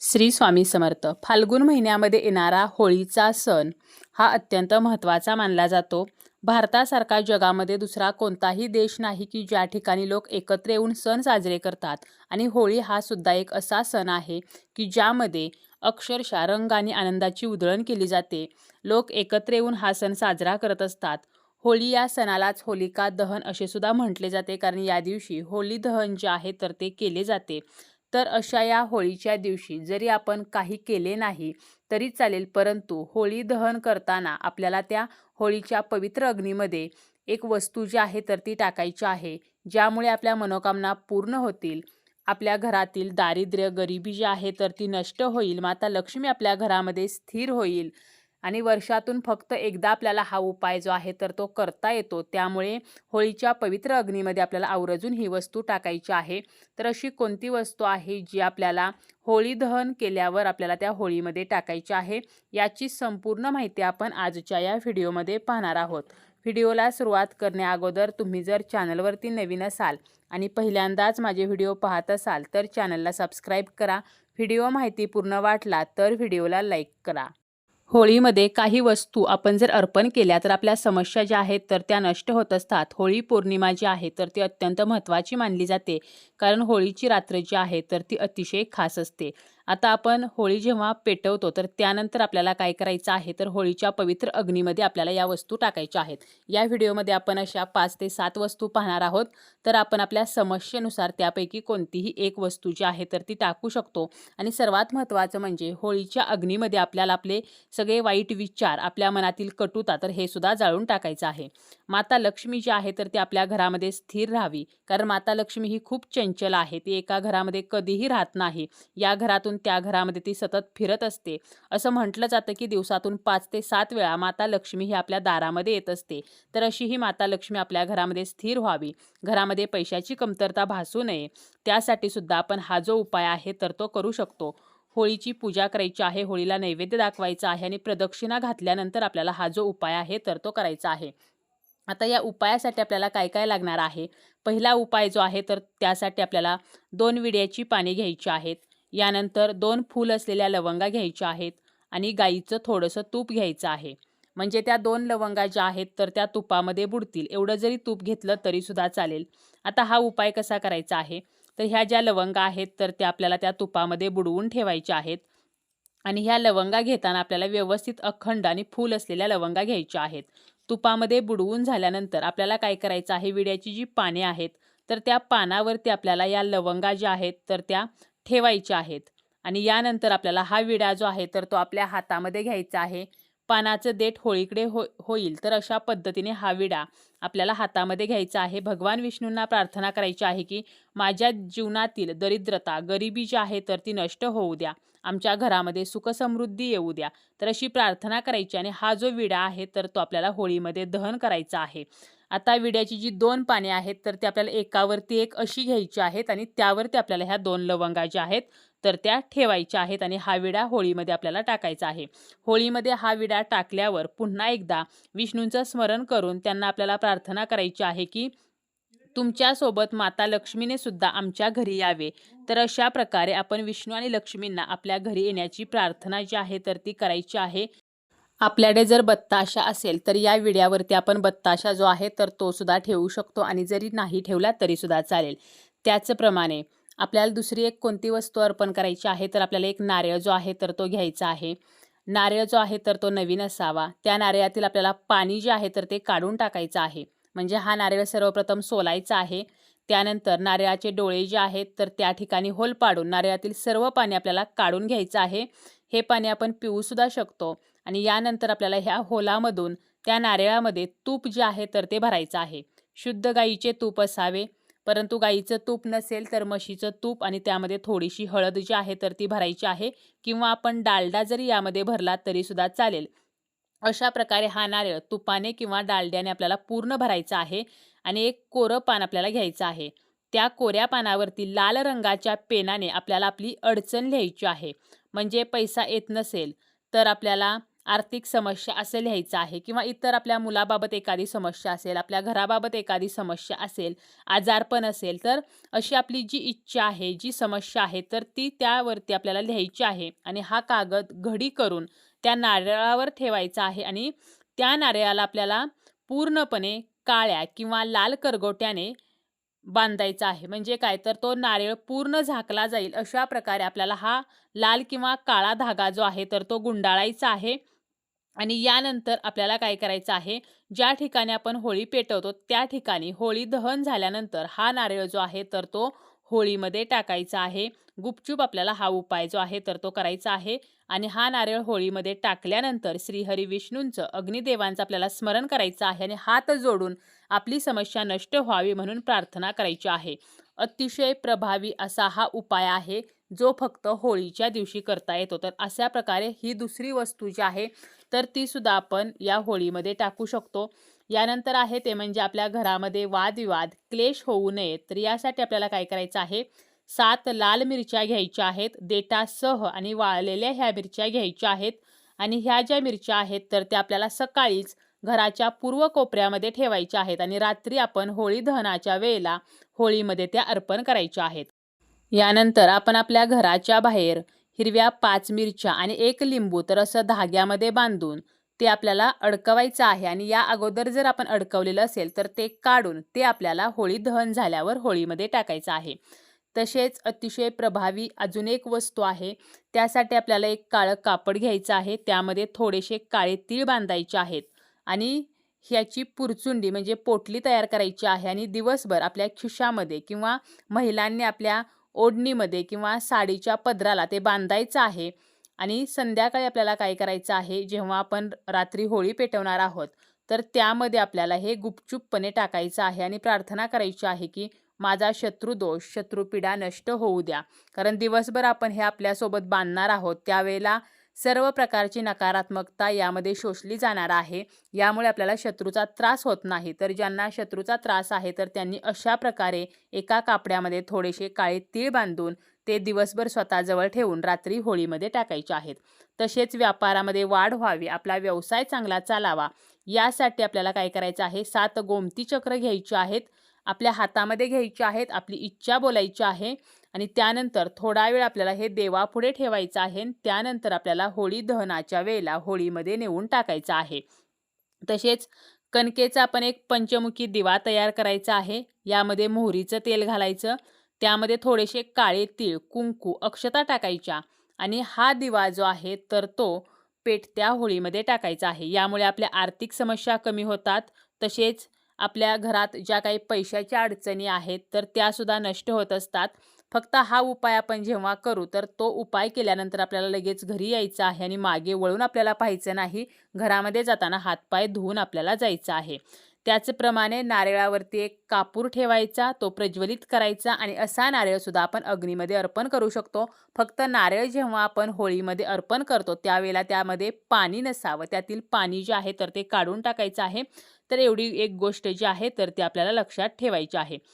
श्री स्वामी समर्थ. फाल्गुन महिन्यामध्ये येणारा होळीचा सण हा अत्यंत महत्त्वाचा मानला जातो. भारतासारखा जगामध्ये दुसरा कोणताही देश नाही की ज्या ठिकाणी लोक एकत्र येऊन सण साजरे करतात. आणि होळी हा सुद्धा एक असा सण आहे की ज्यामध्ये अक्षरशः रंग आणि आनंदाची उधळण केली जाते. लोक एकत्र येऊन हा सण साजरा करत असतात. होळी या सणालाच होलिका दहन असे सुद्धा म्हटले जाते. कारण या दिवशी होळी दहन जे आहे तर ते केले जाते. तर अशा या होळीच्या दिवशी जरी आपण काही केले नाही तरी चालेल. परंतु होळी दहन करताना आपल्याला त्या होळीच्या पवित्र अग्नीमध्ये एक वस्तू जी आहे तर ती टाकायची आहे ज्यामुळे आपल्या मनोकामना पूर्ण होतील. आपल्या घरातील दारिद्र्य गरिबी जी आहे तर ती नष्ट होईल. माता लक्ष्मी आपल्या घरामध्ये स्थिर होईल. आणि वर्षातून फक्त एकदा आपल्याला हा उपाय जो आहे तर तो करता येतो. त्यामुळे होळीच्या पवित्र अग्नीमध्ये आपल्याला आवर्जून ही वस्तू टाकायची आहे. तर अशी कोणती वस्तू आहे जी आपल्याला होळी दहन केल्यावर आपल्याला त्या होळीमध्ये टाकायची आहे याची संपूर्ण माहिती आपण आजच्या या व्हिडिओमध्ये पाहणार आहोत. व्हिडिओला सुरुवात करण्याअगोदर तुम्ही जर चॅनलवरती नवीन असाल आणि पहिल्यांदाच माझे व्हिडिओ पाहत असाल तर चॅनलला सबस्क्राईब करा. व्हिडिओ माहिती पूर्ण वाटला तर व्हिडिओला लाईक करा. होळीमध्ये काही वस्तू आपण जर अर्पण केल्या तर आपल्या समस्या ज्या आहेत तर त्या नष्ट होत असतात. होळी पौर्णिमा जी आहे तर ती अत्यंत महत्त्वाची मानली जाते. कारण होळीची रात्र जी आहे तर ती अतिशय खास असते. आता आपण होळी जेव्हा पेटवतो तर त्यानंतर आपल्याला काय करायचं आहे? तर होळीच्या पवित्र अग्नीमध्ये आपल्याला या वस्तू टाकायच्या आहेत. या व्हिडिओमध्ये आपण अशा पाच ते सात वस्तू पाहणार आहोत. तर आपण आपल्या समस्येनुसार त्यापैकी कोणतीही एक वस्तू जी आहे तर ती टाकू शकतो. आणि सर्वात महत्त्वाचं म्हणजे होळीच्या अग्नीमध्ये आपल्याला आपले सगळे वाईट विचार आपल्या मनातील कटुता तर हे सुद्धा जाळून टाकायचं आहे. माता लक्ष्मी जी आहे तर ती आपल्या घरामध्ये स्थिर राहावी. कारण माता लक्ष्मी ही खूप चंचल आहे. ती एका घरामध्ये कधीही राहत नाही. या घरातून त्या घरामध्ये ती सतत फिरत असते. असं म्हटलं जातं की दिवसातून पाच ते सात वेळा माता लक्ष्मी ही आपल्या दारामध्ये येत असते. तर अशी ही माता लक्ष्मी आपल्या घरामध्ये स्थिर व्हावी. घरामध्ये पैशाची कमतरता भासू नये. त्यासाठी सुद्धा आपण हा जो उपाय आहे तर तो करू शकतो. होळीची पूजा करायची आहे होळीला नैवेद्य दाखवायचा आहे आणि प्रदक्षिणा घातल्यानंतर आपल्याला हा जो उपाय आहे तर तो करायचा आहे. आता या उपायासाठी आपल्याला काय काय लागणार आहे? पहिला उपाय जो आहे तर त्यासाठी आपल्याला दोन विड्याची पाने घ्यायची आहेत. यानंतर दोन फूल असलेल्या लवंगा घ्यायच्या आहेत आणि गाईचं थोडंसं तूप घ्यायचं आहे. म्हणजे त्या दोन लवंगा ज्या आहेत तर त्या तुपामध्ये बुडतील. एवढं जरी तूप घेतलं तरीसुद्धा चालेल. आता हा उपाय कसा करायचा आहे? तर ह्या ज्या लवंगा आहेत तर त्या आपल्याला त्या तुपामध्ये बुडवून ठेवायच्या आहेत. आणि ह्या लवंगा घेताना आपल्याला व्यवस्थित अखंड आणि फूल असलेल्या लवंगा घ्यायच्या आहेत. तुपामध्ये बुडवून झाल्यानंतर आपल्याला काय करायचं आहे? विड्याची जी पाने आहेत तर त्या पानावरती आपल्याला या लवंगा ज्या आहेत तर त्या ठेवायचे आहेत. आणि यानंतर आपल्याला हा विडा जो आहे तर तो आपल्या हातामध्ये घ्यायचा आहे. पानाचं देठ होळीकडे हो होईल. तर अशा पद्धतीने हा विडा आपल्याला हातामध्ये घ्यायचा आहे. भगवान विष्णूंना प्रार्थना करायची आहे की माझ्या जीवनातील दरिद्रता गरिबी जी आहे तर ती नष्ट होऊ द्या. आमच्या घरामध्ये सुखसमृद्धी येऊ द्या. तर अशी प्रार्थना करायची आणि हा जो विडा आहे तर तो आपल्याला होळीमध्ये दहन करायचा आहे. आता विड्याची जी दोन पाने आहेत तर ते आपल्याला एकावरती एक अशी घ्यायची आहेत आणि त्यावरती आपल्याला ह्या दोन लवंगा ज्या आहेत तर त्या ठेवायच्या आहेत आणि हा विडा होळीमध्ये आपल्याला टाकायचा आहे. होळीमध्ये हा विडा टाकल्यावर पुन्हा एकदा विष्णूंचं स्मरण करून त्यांना आपल्याला प्रार्थना करायची आहे की तुमच्यासोबत माता लक्ष्मीने सुद्धा आमच्या घरी यावे. तर अशा प्रकारे आपण विष्णू आणि लक्ष्मींना आपल्या घरी येण्याची प्रार्थना जी आहे तर ती करायची आहे. आपल्याकडे जर बत्ताशा असेल तर या विड्यावरती आपण बत्ताशा जो आहे तर तो सुद्धा ठेवू शकतो आणि जरी नाही ठेवला तरी सुद्धा चालेल. त्याचप्रमाणे आपल्याला दुसरी एक कोणती वस्तू अर्पण करायची आहे तर आपल्याला एक नारळ जो आहे तर तो घ्यायचा आहे. नारळ जो आहे तर तो नवीन असावा. त्या नारळातील आपल्याला पाणी जे आहे तर ते काढून टाकायचं आहे. म्हणजे हा नारळ सर्वप्रथम सोलायचा आहे. त्यानंतर नारळाचे डोळे जे आहेत तर त्या ठिकाणी होल पाडून नारळातील सर्व पाणी आपल्याला काढून घ्यायचं आहे. हे पाणी आपण पिऊसुद्धा शकतो. आणि यानंतर आपल्याला ह्या होलामधून त्या नारळामध्ये तूप जे आहे तर ते भरायचं आहे. शुद्ध गाईचे तूप असावे. परंतु गाईचं तूप नसेल तर म्हशीचं तूप आणि त्यामध्ये थोडीशी हळद जी आहे तर ती भरायची आहे. किंवा आपण डालडा जरी यामध्ये भरला तरीसुद्धा चालेल. अशा प्रकारे हा नारळ तुपाने किंवा डालड्याने आपल्याला पूर्ण भरायचा आहे आणि एक कोरं पान आपल्याला घ्यायचं आहे. त्या कोऱ्या पानावरती लाल रंगाच्या पेनाने आपल्याला आपली अडचण लिहायची आहे. म्हणजे पैसा येत नसेल तर आपल्याला आर्थिक समस्या असं लिहायचं आहे किंवा इतर आपल्या मुलाबाबत एखादी समस्या असेल आपल्या घराबाबत एखादी समस्या असेल आजारपण असेल तर अशी आपली जी इच्छा आहे जी समस्या आहे तर ती त्यावरती आपल्याला लिहायची आहे आणि हा कागद घडी करून त्या नारळावर ठेवायचा आहे आणि त्या नारळाला आपल्याला पूर्णपणे काळ्या किंवा लाल करगोट्याने बांधायचा आहे. म्हणजे काय? तर तो नारळ पूर्ण झाकला जाईल अशा प्रकारे आपल्याला हा लाल किंवा काळा धागा जो आहे तर तो गुंडाळायचा आहे. आणि यानंतर आपल्याला काय करायचं आहे? ज्या ठिकाणी आपण होळी पेटवतो त्या ठिकाणी होळी दहन झाल्यानंतर हा नारळ जो आहे तर तो होळीमध्ये टाकायचा आहे. गुपचूप आपल्याला हा उपाय जो आहे तर तो करायचा आहे. आणि हा नारळ होळीमध्ये टाकल्यानंतर श्रीहरी विष्णूंचं अग्निदेवांचं आपल्याला स्मरण करायचं आहे आणि हात जोडून आपली समस्या नष्ट व्हावी म्हणून प्रार्थना करायची आहे. अतिशय प्रभावी असा हा उपाय आहे. जो फक्त होळीच्या दिवशी करता येतो. तर अशा प्रकारे ही दुसरी वस्तू जी आहे तर ती सुद्धा आपण या होळीमध्ये टाकू शकतो. यानंतर आहे ते म्हणजे आपल्या घरामध्ये वादविवाद क्लेश होऊ नये. तर यासाठी आपल्याला काय करायचं आहे? सात लाल मिरच्या घ्यायच्या आहेत देटासह आणि वाळलेल्या ह्या मिरच्या घ्यायच्या आहेत. आणि ह्या ज्या मिरच्या आहेत तर त्या आपल्याला सकाळीच घराच्या पूर्व कोपऱ्यामध्ये ठेवायच्या आहेत. आणि रात्री आपण होळी दहनाच्या वेळेला होळीमध्ये त्या अर्पण करायच्या आहेत. यानंतर आपण आपल्या घराच्या बाहेर हिरव्या पाच मिरच्या आणि एक लिंबू तर असं धाग्यामध्ये बांधून ते आपल्याला अडकवायचं आहे. आणि या अगोदर जर आपण अडकवलेलं असेल तर ते काढून ते आपल्याला होळी दहन झाल्यावर होळीमध्ये टाकायचं आहे. तसेच अतिशय प्रभावी अजून एक वस्तू आहे. त्यासाठी आपल्याला एक काळं कापड घ्यायचं आहे. त्यामध्ये थोडेसे काळे तीळ बांधायचे आहेत. आणि ह्याची पुरचुंडी म्हणजे पोटली तयार करायची आहे. आणि दिवसभर आपल्या खिशामध्ये किंवा महिलांनी आपल्या ओढणीमध्ये किंवा साडीच्या पदराला ते बांधायचं आहे. आणि संध्याकाळी आपल्याला काय करायचं आहे? जेव्हा आपण रात्री होळी पेटवणार आहोत तर त्यामध्ये आपल्याला हे गुपचूपपणे टाकायचं आहे आणि प्रार्थना करायची आहे की माझा शत्रुदोष शत्रुपीडा नष्ट होऊ द्या. कारण दिवसभर आपण हे आपल्यासोबत बांधणार आहोत त्यावेळेला सर्व प्रकारची नकारात्मकता यामध्ये शोषली जाणार आहे. यामुळे आपल्याला शत्रूचा त्रास होत नाही. तर ज्यांना शत्रूचा त्रास आहे तर त्यांनी अशा प्रकारे एका कापड्यामध्ये थोडेसे काळे तीळ बांधून ते दिवसभर स्वतःजवळ ठेवून रात्री होळीमध्ये टाकायचे आहेत. तसेच व्यापारामध्ये वाढ व्हावी आपला व्यवसाय चांगला चालावा यासाठी आपल्याला काय करायचं आहे? सात गोमती चक्र घ्यायची आहेत. आपल्या हातामध्ये घ्यायची आहेत आपली इच्छा बोलायची आहे आणि त्यानंतर थोडा वेळ आपल्याला हे देवापुढे ठेवायचं आहे त्यानंतर आपल्याला होळी दहनाच्या वेळेला होळीमध्ये नेऊन टाकायचं आहे. तसेच कणकेचा आपण एक पंचमुखी दिवा तयार करायचा आहे. यामध्ये मोहरीचं तेल घालायचं. त्यामध्ये थोडेसे काळे तीळ कुंकू अक्षता टाकायच्या आणि हा दिवा जो आहे तर तो पेटत्या होळीमध्ये टाकायचा आहे. यामुळे आपल्या आर्थिक समस्या कमी होतात. तसेच आपल्या घरात ज्या काही पैशाच्या अडचणी आहेत तर त्यासुद्धा नष्ट होत असतात. फक्त हा उपाय आपण जेव्हा करू तर तो उपाय केल्यानंतर आपल्याला लगेच घरी यायचं आहे आणि मागे वळून आपल्याला पाहायचं नाही. घरामध्ये जाताना हातपाय धुवून आपल्याला जायचं आहे. त्याचप्रमाणे नारळावरती एक कापूर ठेवायचा तो प्रज्वलित करायचा आणि असा नारळसुद्धा आपण अग्नीमध्ये अर्पण करू शकतो. फक्त नारळ जेव्हा आपण होळीमध्ये अर्पण करतो त्यावेळेला त्यामध्ये पाणी नसावं. त्यातील पाणी जे आहे तर ते काढून टाकायचं आहे. तर एवढी एक गोष्ट जी आहे तर ती आपल्याला लक्षात ठेवायची आहे.